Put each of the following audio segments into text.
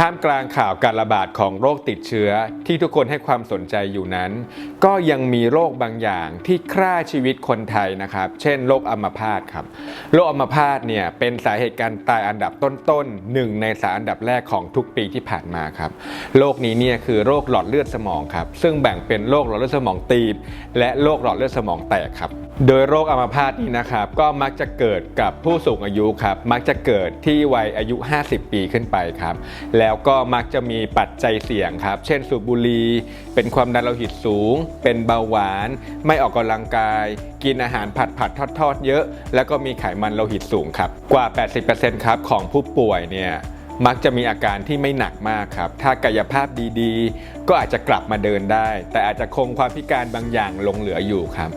ท่ามกลางข่าวการระบาดของโรคติดเชื้อที่ทุกคนให้ความสนใจอยู่นั้น ก็ยังมีโรคบางอย่างที่ฆ่าชีวิตคนไทยนะครับ เช่นโรคอัมพาตครับ โรคอัมพาตเนี่ยเป็นสาเหตุการตายอันดับต้นๆหนึ่งในสาอันดับแรกของทุกปีที่ผ่านมาครับ โรคนี้เนี่ยคือโรคหลอดเลือดสมองครับ ซึ่งแบ่งเป็นโรคหลอดเลือดสมองตีบ และโรคหลอดเลือดสมองแตกครับ โดยโรคอัมพาตนี้นะครับก็มักจะเกิดกับผู้สูงอายุครับมักจะเกิดที่วัยอายุ 50 ปีขึ้นไปครับแล้วก็มักจะมีปัจจัยเสี่ยงครับ เช่นสูบบุหรี่เป็นความดันโลหิตสูง เป็นเบาหวาน ไม่ออกกำลังกาย กินอาหารผัดผัดทอดทอดเยอะ แล้วก็มีไขมันโลหิตสูงครับกว่า 80%ครับของผู้ป่วยเนี่ย มักจะมีอาการที่ไม่หนักมากครับ ถ้ากายภาพดีๆ ก็อาจจะกลับมาเดินได้ แต่อาจจะคงความพิการบางอย่างลงเหลืออยู่ครับ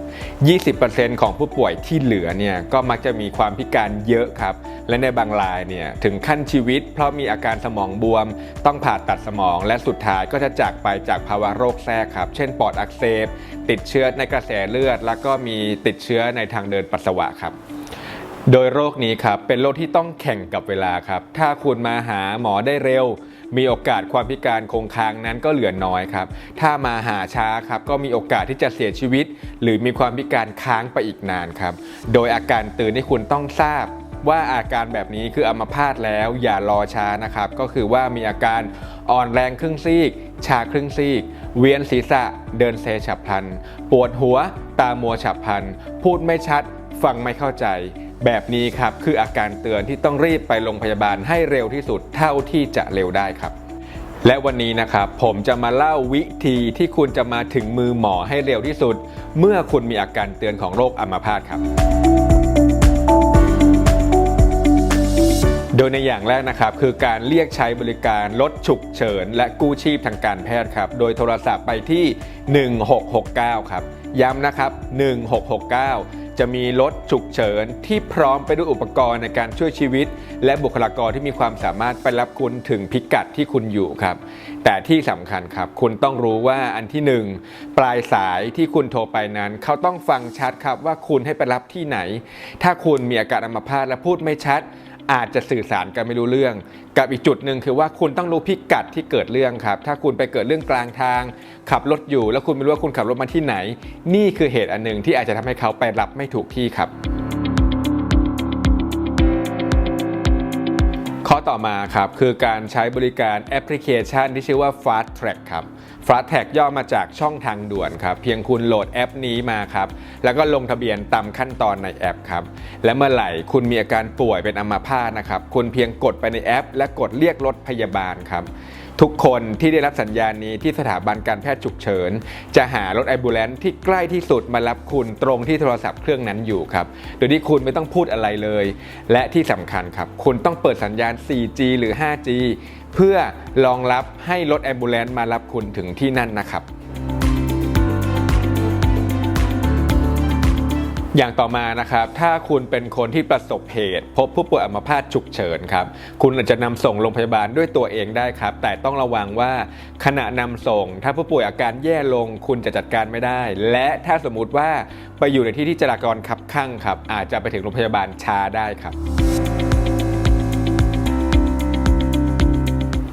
20%ของผู้ป่วยที่เหลือเนี่ยก็มักจะมีความพิการเยอะครับ และในบางรายเนี่ยถึงขั้นชีวิต เพราะมีอาการสมองบวม ต้องผ่าตัดสมอง และสุดท้ายก็จะจากไปจากภาวะโรคแทรกครับ เช่นปอดอักเสบติดเชื้อในกระแสเลือด แล้วก็มีติดเชื้อในทางเดินปัสสาวะครับ โดยโรคนี้ครับเป็นโรคที่ต้องแข่งกับเวลาครับ ถ้าคุณมาหาหมอได้เร็ว มีโอกาสความพิการคงค้างนั้นก็เหลือน้อยครับ ถ้ามาหาช้าครับก็มีโอกาสที่จะเสียชีวิต หรือมีความพิการค้างไปอีกนานครับ โดยอาการตื่นที่คุณต้องทราบว่าอาการแบบนี้คืออัมพาตแล้วอย่ารอช้านะครับ ก็คือว่ามีอาการอ่อนแรงครึ่งซีก ชาครึ่งซีก เวียนศีรษะ เดินเซฉับพลัน ปวดหัว ตามัวฉับพลัน พูดไม่ชัด ฟังไม่เข้าใจ แบบนี้ครับคืออาการเตือนที่ต้องรีบไปโรงพยาบาลให้เร็วที่สุดเท่าที่จะเร็วได้ครับ และวันนี้นะครับผมจะมาเล่าวิธีที่คุณจะมาถึงมือหมอให้เร็วที่สุด เมื่อคุณมีอาการเตือนของโรคอัมพาตครับ โดยในอย่างแรกนะครับคือการเรียกใช้บริการรถฉุกเฉิน และกู้ชีพทางการแพทย์ครับ โดยโทรศัพท์ไปที่ 1669 ครับย้ำนะครับ 1669 จะมีรถฉุกเฉินที่พร้อมไปด้วยอุปกรณ์ในการช่วยชีวิต และบุคลากรที่มีความสามารถไปรับคุณถึงพิกัดที่คุณอยู่ครับ แต่ที่สำคัญครับ คุณต้องรู้ว่าอันที่หนึ่งปลายสายที่คุณโทรไปนั้น เขาต้องฟังชัดครับว่าคุณให้ไปรับที่ไหน ถ้าคุณมีอาการอัมพาตและพูดไม่ชัด อาจจะสื่อสารกันไม่รู้เรื่อง กับอีกจุดหนึ่งคือว่าคุณต้องรู้พิกัดที่เกิดเรื่องครับ ถ้าคุณไปเกิดเรื่องกลางทาง ขับรถอยู่ แล้วคุณไม่รู้ว่าคุณขับรถมาที่ไหน นี่คือเหตุอันหนึ่งที่อาจจะทำให้เขาไปรับไม่ถูกที่ครับ ข้อต่อมาครับ คือการใช้บริการแอปพลิเคชันที่ชื่อว่า Fast Track ครับ Fast Track ย่อมาจากช่องทางด่วนครับ เพียงคุณโหลดแอปนี้มาครับ แล้วก็ลงทะเบียนตามขั้นตอนในแอปครับ และเมื่อไหร่คุณมีอาการป่วยเป็นอัมพาตนะครับ คุณเพียงกดไปในแอป และกดเรียกรถพยาบาลครับ ทุกคนที่ได้รับสัญญาณนี้ที่สถาบันการแพทย์ฉุกเฉิน จะหารถไอบูเลนที่ใกล้ที่สุดมารับคุณตรงที่โทรศัพท์เครื่องนั้นอยู่ครับ โดยที่คุณไม่ต้องพูดอะไรเลย และที่สำคัญครับ คุณต้องเปิดสัญญาณ 4G หรือ 5G เพื่อรองรับให้รถแอมบูเลนมารับคุณถึงที่นั่นนะครับ อย่างต่อมานะครับ ถ้าคุณเป็นคนที่ประสบเหตุ พบผู้ป่วยอัมพาตฉุกเฉินครับ คุณอาจจะนำส่งโรงพยาบาลด้วยตัวเองได้ครับ แต่ต้องระวังว่าขณะนำส่ง ถ้าผู้ป่วยอาการแย่ลง คุณจะจัดการไม่ได้ และถ้าสมมุติว่าไปอยู่ในที่ที่จราจรคับข้างครับ อาจจะไปถึงโรงพยาบาลช้าได้ครับ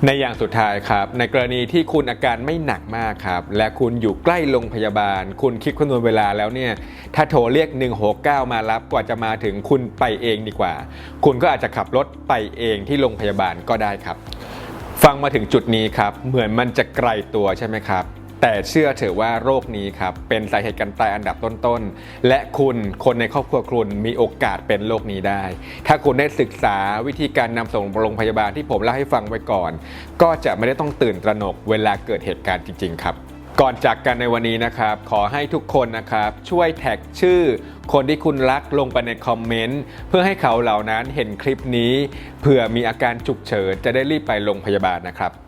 ในอย่างสุดท้ายครับ ในกรณีที่คุณอาการไม่หนักมากครับ และคุณอยู่ใกล้โรงพยาบาล คุณคิดคำนวณเวลาแล้วเนี่ย ถ้าโทรเรียก 169 มารับกว่าจะมาถึงคุณไปเองดีกว่า คุณก็อาจจะขับรถไปเองที่โรงพยาบาลก็ได้ครับ ฟังมาถึงจุดนี้ครับ เหมือนมันจะไกลตัวใช่ไหมครับ แต่เชื่อเถอะว่าโรคนี้ครับเป็นสาเหตุการตายอันดับต้นๆ และคุณคนในครอบครัวคุณมีโอกาสเป็นโรคนี้ได้ ถ้าคุณได้ศึกษาวิธีการนำส่งโรงพยาบาลที่ผมเล่าให้ฟังไว้ก่อน ก็จะไม่ได้ต้องตื่นตระหนกเวลาเกิดเหตุการณ์จริง ๆ ครับก่อนจากกันในวันนี้นะครับ ขอให้ทุกคนนะครับ ช่วยแท็กชื่อ คนที่คุณรักลงไปในคอมเมนต์เพื่อให้เขาเหล่านั้นเห็นคลิปนี้เผื่อมีอาการฉุกเฉินจะได้รีบไปโรงพยาบาลนะครับ